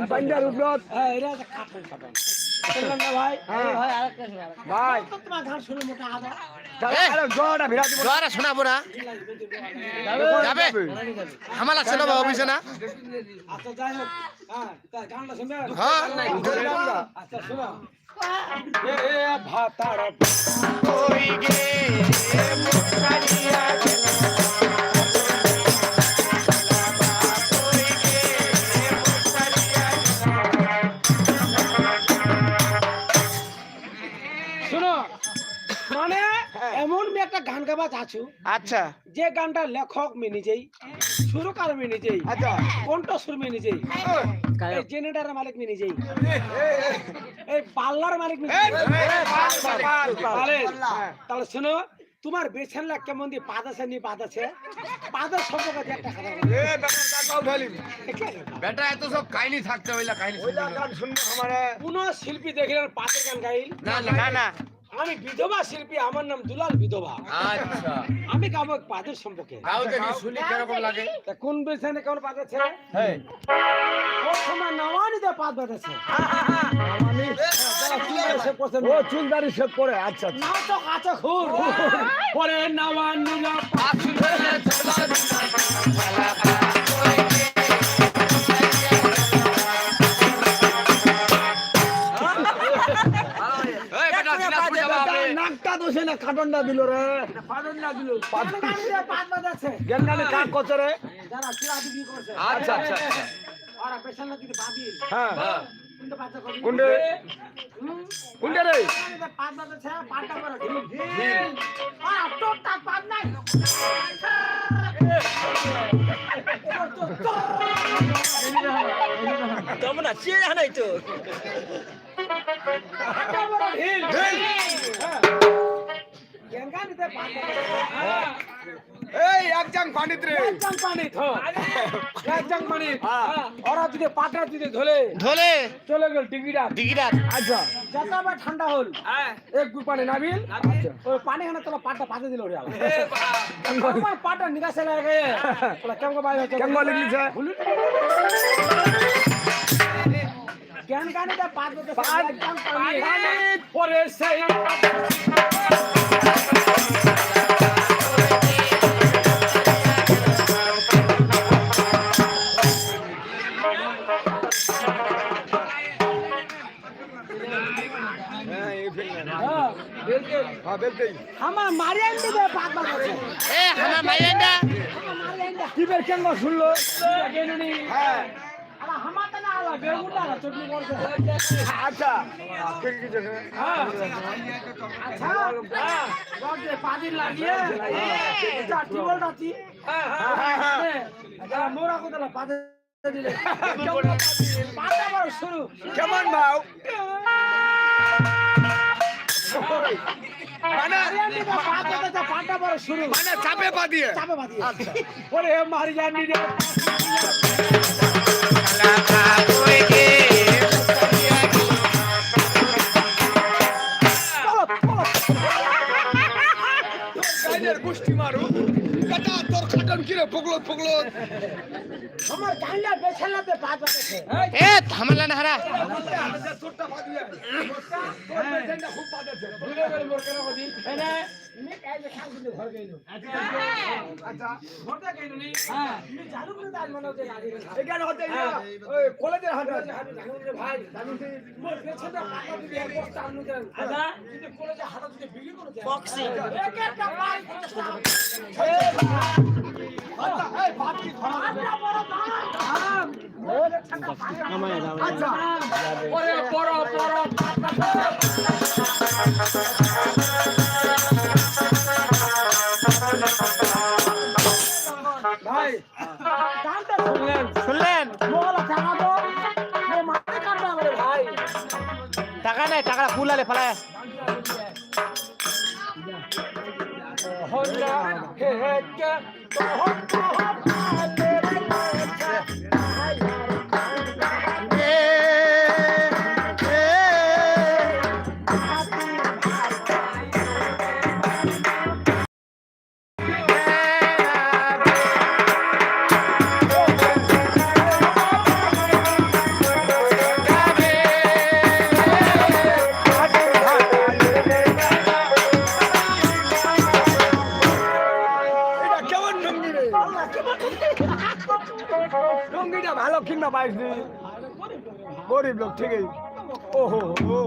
দিব। জোয়ারে শোনাবো না যাবে আমার লাগছে না বাবা বুঝছে না? আচ্ছা হোক। হ্যাঁ হ্যাঁ। আচ্ছা শোনো। এ এ ভাতার। গান গাবাজ আছো। আচ্ছা। যে গানটা লেখক মে নিজেই সুরকার মে নিজেই আচ্ছা। কণ্ঠস্বর মে নিজেই এই জেনারেটরের মালিক মে নিজেই এই পাল্লার মালিক মে তাহলে তাহলে শোনো তোমার বেছেনলা কেমন দিয়ে পাদ আছে নি পাদ আছে? পাদের সম্পর্কে যে একটা কথা এ বেটার কাকাও ফেলিম বেটা এত সব কাহিনী থাকতে হইলা কাহিনী ওইলা গান শুনব আমারে। কোন শিল্পী দেখলেন পাদের গান গাইল? না। না না। আমি বিধবা শিল্পী আমার নাম দুলাল বিধবা। আচ্ছা। আমি গাবো পাদের সম্পর্কে। দেখি শুনি লাগে? তা কোন বেছেনে কেমন পাদ আছে? হ্যাঁ। প্রথমে নওয়ানিতে পাদ ও চুলদারি করে আচ্ছা আচ্ছা। না তো পরে নাকটা দোষে না কাটনটা দিল রে। পাদন দিল নওয়ানিতে পাদ বাঁধেছে কাক করছে রে? আচ্ছা আচ্ছা আচ্ছা। আর হ্যাঁ। হ্যাঁ। কিন্তু বাচ্চা করবি কোনটে? হুম কোনটা রে। নওয়ানিতে পাদ বাঁধেছে করে ঢিল ঢিল আর তোরটা নাই তোমরা চিয়ে জানাই তো। ঢিল। গেঙ্গানিতে এই একজন পানিত রে একজন পানিত হ্যাঁ একজন পানিত হ্যাঁ। ওরা যদি পাটা যদি ধরে ধলে চলে গেল আচ্ছা আবার ঠান্ডা হল এক গুড় পানি নাবিল ওই পানি খানা তোলা পাটা পাতে দিল ওরে আমার পাটা নিকাশে লাগে কেমন বাইরে কেমন লিখলিছে জ্ঞান পরে সেই হ্যাঁ এই ফেল না হ্যাঁ, বেলকে হ্যাঁ বেলতেই আমার মারিয়ান দিবে এ আমার মারিয়ান দে কি বের কেন শুনলো? হ্যাঁ। আচ্ছা। হ্যাঁ আচ্ছা মোরা পাতে দিলে শুরু কেমন ভাও মানে শুরু মানে চাপে পা দিয়ে। চাপে বাদি আচ্ছা। ওরে মারি জানি রে গাইদের গোষ্ঠী মারু। বেটা তোর খাটন কিরে? পগলত পগলত আমার গান্ডা বেছালাতে পাত আছে। এ থামলা না হারা। ছোটটা ভাগ দিয়া দিয়ে। তোর পেশেন্টটা খুব পাত আছে। ভুলে গেল মোর কেন কদি গইলো আচ্ছা। কলেজের হাট আছে জানু রে ভাই শুনলেন মোলা টাকা তো মো সঙ্গীটা ভালো কিংবা পাইছি। গরিব লোক ঠিকই। ওহো ও